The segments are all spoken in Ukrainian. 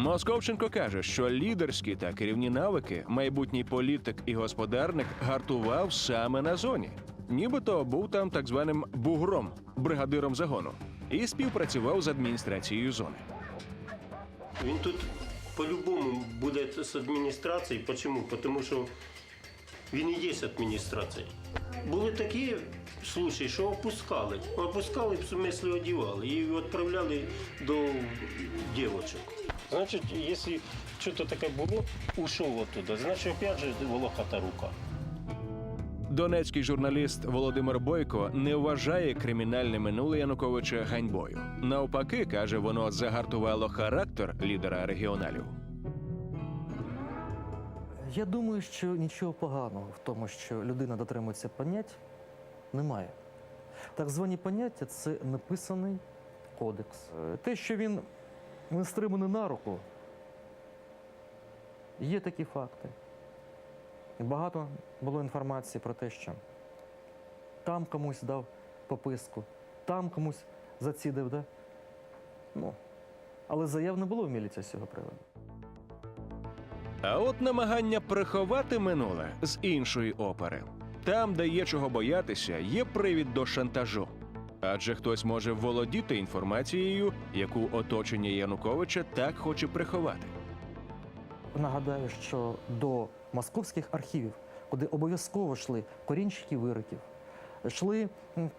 Московченко каже, що лідерські та керівні навики майбутній політик і господарник гартував саме на зоні. Нібито був там так званим бугром, бригадиром загону, і співпрацював з адміністрацією зони. Він тут по-любому буде з адміністрації. Чому? Тому що він і є адміністрація. Були такі случаї, що опускали. Опускали, в смислі одівали і відправляли до дівчинок. Значить, якщо щось таке було, ушов оттуда, значить, опять же, волохата рука. Донецький журналіст Володимир Бойко не вважає кримінальне минуле Януковича ганьбою. Навпаки, каже, воно загартувало характер лідера регіоналів. Я думаю, що нічого поганого в тому, що людина дотримується понять, немає. Так звані поняття це написаний кодекс. Те, що він не стриманий на руку, є такі факти. Багато було інформації про те, що там комусь дав пописку, там комусь зацідив, да? Ну, але заяв не було в міліції з цього приводу. А от намагання приховати минуле з іншої опери. Там, де є чого боятися, є привід до шантажу. Адже хтось може володіти інформацією, яку оточення Януковича так хоче приховати. Нагадаю, що до московських архівів, куди обов'язково йшли корінчики вироків, йшли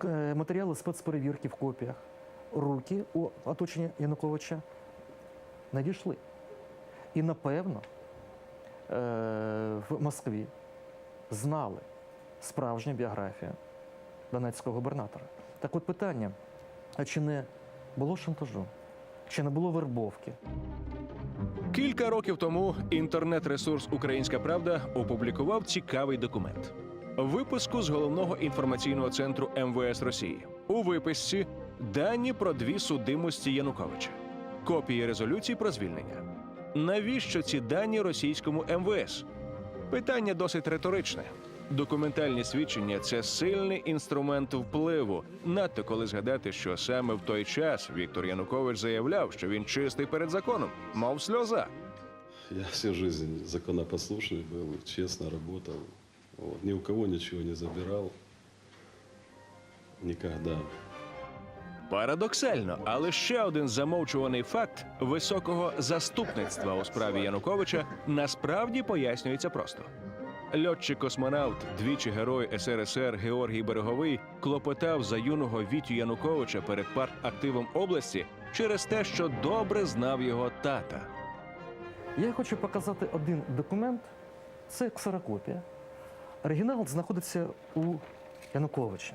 е, матеріали спецперевірки в копіях, руки у оточення Януковича не дійшли. І напевно е, в Москві знали справжню біографію донецького губернатора. Так от питання: а чи не було шантажу, чи не було вербовки? Кілька років тому інтернет-ресурс Українська Правда опублікував цікавий документ. Випуску з головного інформаційного центру МВС Росії. У виписці дані про дві судимості Януковича, копії резолюцій про звільнення. Навіщо ці дані російському МВС? Питання досить риторичне. Документальні свідчення це сильний інструмент впливу. Надто коли згадати, що саме в той час Віктор Янукович заявляв, що він чистий перед законом, мов сльоза. Я всю жизнь законопослушный был, честно работал. Вот. Ни у кого ничего не забирал. Никогда. Парадоксально, але ще один замовчуваний факт високого заступництва у справі Януковича насправді пояснюється просто. Льотчик-космонавт, двічі герой СРСР Георгій Береговий, клопотав за юного Вітю Януковича перед партактивом області через те, що добре знав його тата. Я хочу показати один документ. Це ксерокопія. Оригінал знаходиться у Януковича.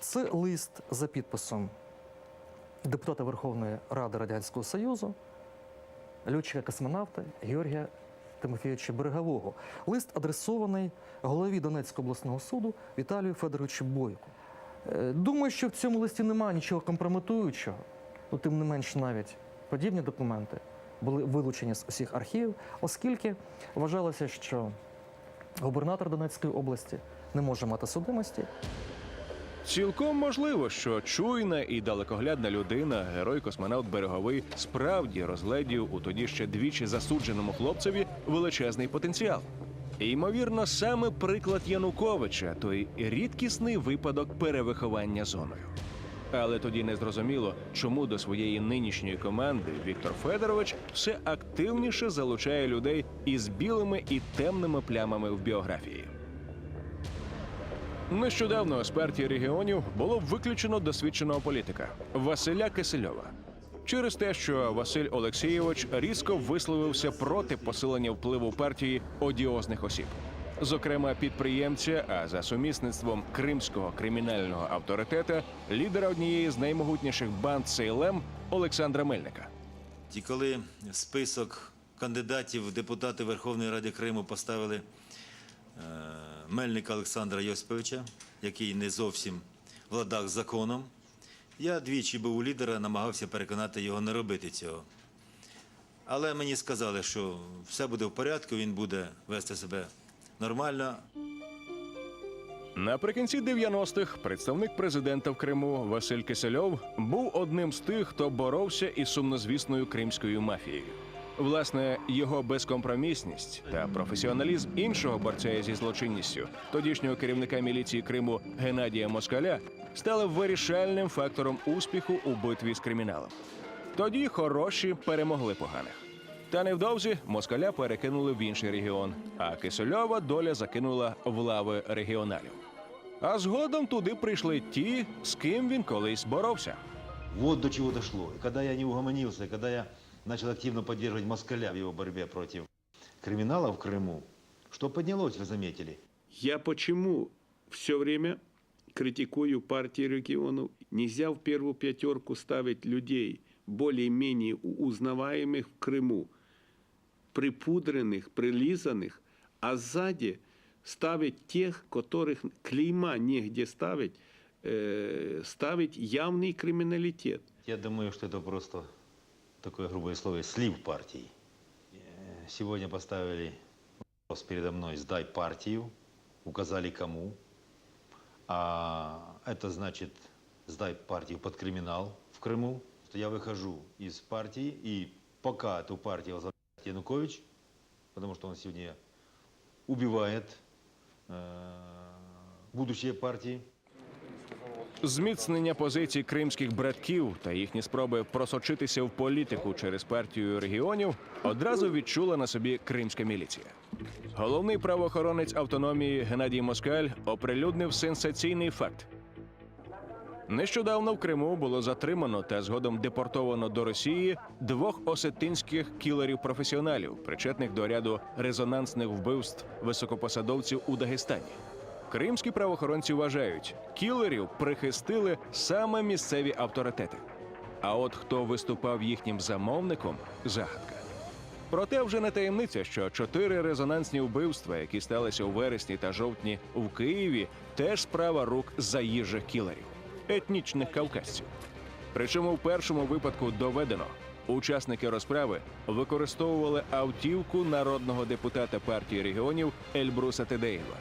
Це лист за підписом депутата Верховної Ради Радянського Союзу, льотчика-космонавта Георгія Тимофійовича Берегового. Лист адресований голові Донецького обласного суду Віталію Федоровичу Бойку. Е, Думаю, що в цьому листі немає нічого компрометуючого, ну, тим не менш навіть подібні документи були вилучені з усіх архівів, оскільки вважалося, що губернатор Донецької області не може мати судимості, Цілком можливо, що чуйна і далекоглядна людина, герой космонавт Береговий, справді розгледів у тоді ще двічі засудженому хлопцеві величезний потенціал. Ймовірно, саме приклад Януковича той рідкісний випадок перевиховання зоною. Але тоді не зрозуміло, чому до своєї нинішньої команди Віктор Федорович все активніше залучає людей із білими і темними плямами в біографії. Нещодавно з партії регіонів було виключено досвідченого політика Василя Кисельова. Через те, що Василь Олексійович різко висловився проти посилення впливу партії одіозних осіб, зокрема підприємця, а за сумісництвом кримського кримінального авторитета, лідера однієї з наймогутніших банд Сейлем Олександра Мельника. І коли список кандидатів в депутати Верховної Ради Криму поставили е, Мельника Олександра Йосиповича, який не зовсім в ладах з законом, я двічі був у лідера, намагався переконати його не робити цього. Але мені сказали, що все буде в порядку, він буде вести себе нормально, Наприкінці 90-х представник президента в Криму Василь Кисельов був одним з тих, хто боровся із сумнозвісною кримською мафією. Власне, його безкомпромісність та професіоналізм іншого борця зі злочинністю, тодішнього керівника міліції Криму Геннадія Москаля, стали вирішальним фактором успіху у битві з криміналом. Тоді хороші перемогли поганих. Та невдовзі москаля перекинули в інший регіон, а Кисельова доля закинула в лави регіоналів. А згодом туди прийшли ті, з ким він колись боровся. Вот до чего дошло. И когда я не угомонился, и я начал активно поддерживать Москаля в его борьбе против криминала в Крыму, что поднялось, вы заметили? Я почему все время критикую партии регионов? Нельзя в первую пятерку ставить людей более-менее у- узнаваемых в Крыму, припудренных, прилизанных, а сзади ставить тех, которых клейма негде ставить, э, ставить явный криминалитет. Я думаю, что это просто такое грубое слово, слив партии. Э, Сегодня поставили вопрос передо мной «сдай партию», указали кому. А это значит «сдай партию под криминал в Крыму». Что я выхожу из партии, и пока эту партию возглавляет Янукович, потому что он сегодня убивает э, будущее партии, Зміцнення позицій кримських братків та їхні спроби просочитися в політику через партію регіонів одразу відчула на собі кримська міліція. Головний правоохоронець автономії Геннадій Москаль оприлюднив сенсаційний факт. Нещодавно в Криму було затримано та згодом депортовано до Росії двох осетинських кілерів-професіоналів, причетних до ряду резонансних вбивств високопосадовців у Дагестані. Кримські правоохоронці вважають, кілерів прихистили саме місцеві авторитети. А от хто виступав їхнім замовником загадка. Проте вже не таємниця, що чотири резонансні вбивства, які сталися у вересні та жовтні в Києві, теж справа рук заїжджих кілерів, етнічних кавказців. Причому в першому випадку доведено, учасники розправи використовували автівку народного депутата партії регіонів Ельбруса Тедеєва.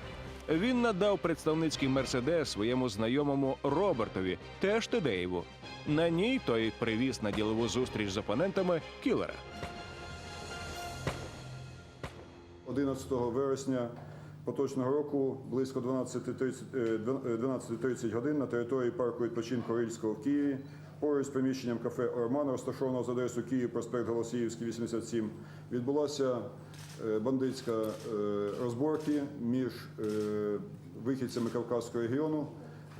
Він надав представницький мерседес своєму знайомому Робертові, теж Тедеєву. На ній той привіз на ділову зустріч з опонентами кілера. 11 вересня поточного року близько 12.30 е, 12.30 годин на території парку відпочинку Рильського в Києві поруч з приміщенням кафе Орман, розташованого за адресою Київ, проспект Голосіївський, 87, відбулася е, бандитська е, розборки між е, вихідцями Кавказського регіону,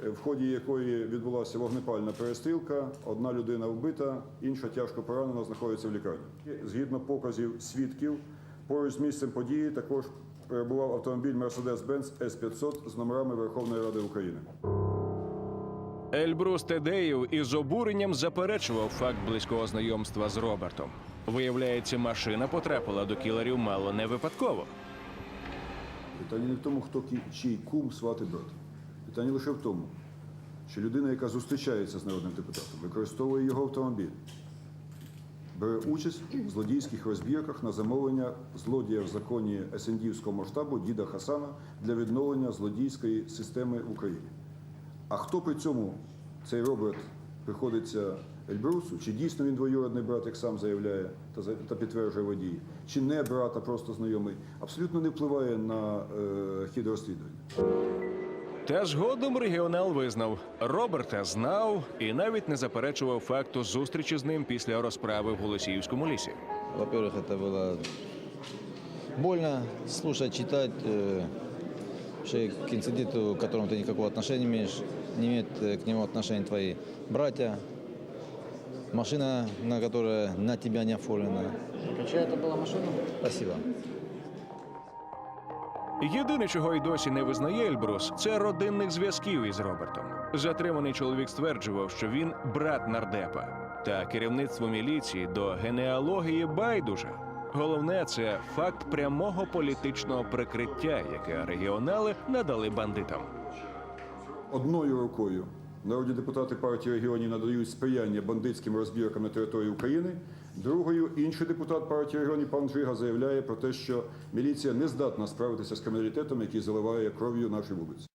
в ході якої відбулася вогнепальна перестрілка. Одна людина вбита, інша тяжко поранена, знаходиться в лікарні. Згідно показів свідків, Поруч з місцем події також перебував автомобіль Mercedes-Benz S500 з номерами Верховної Ради України. Ельбрус Тедеєв із обуренням заперечував факт близького знайомства з Робертом. Виявляється, машина потрапила до кілерів мало не випадково. Питання не в тому, хто чий кум, сват і брат. Питання лише в тому, що людина, яка зустрічається з народним депутатом, використовує його автомобіль, бере участь в злодійських розбірках на замовлення злодія в законі СНДівського масштабу діда Хасана для відновлення злодійської системи в Україні. А хто при цьому цей Роберт приходиться Ельбрусу? Чи дійсно він двоюродний брат, як сам заявляє та, за- та підтверджує водій, чи не брат, а просто знайомий, абсолютно не впливає на е, хід розслідування. Та згодом регіонал визнав, Роберта знав і навіть не заперечував факту зустрічі з ним після розправи в Голосіївському лісі. Во-первых, это было больно слушать, читать, э, что к инциденту, к которому ты никакого отношения не имеешь, не имеют э, к нему отношения твои братья, машина, на которая на тебя не оформлена. Чья это была машина? Спасибо. Єдине, чого й досі не визнає Ельбрус, це родинних зв'язків із Робертом. Затриманий чоловік стверджував, що він брат нардепа. Та керівництво міліції до генеалогії байдуже. Головне це факт прямого політичного прикриття, яке регіонали надали бандитам. Одною рукою народні депутати партії регіонів надають сприяння бандитським розбіркам на території України. Другою інший депутат партії регіонів пан Жига заявляє про те, що міліція не здатна справитися з криміналітетом, який заливає кров'ю наші вулиці.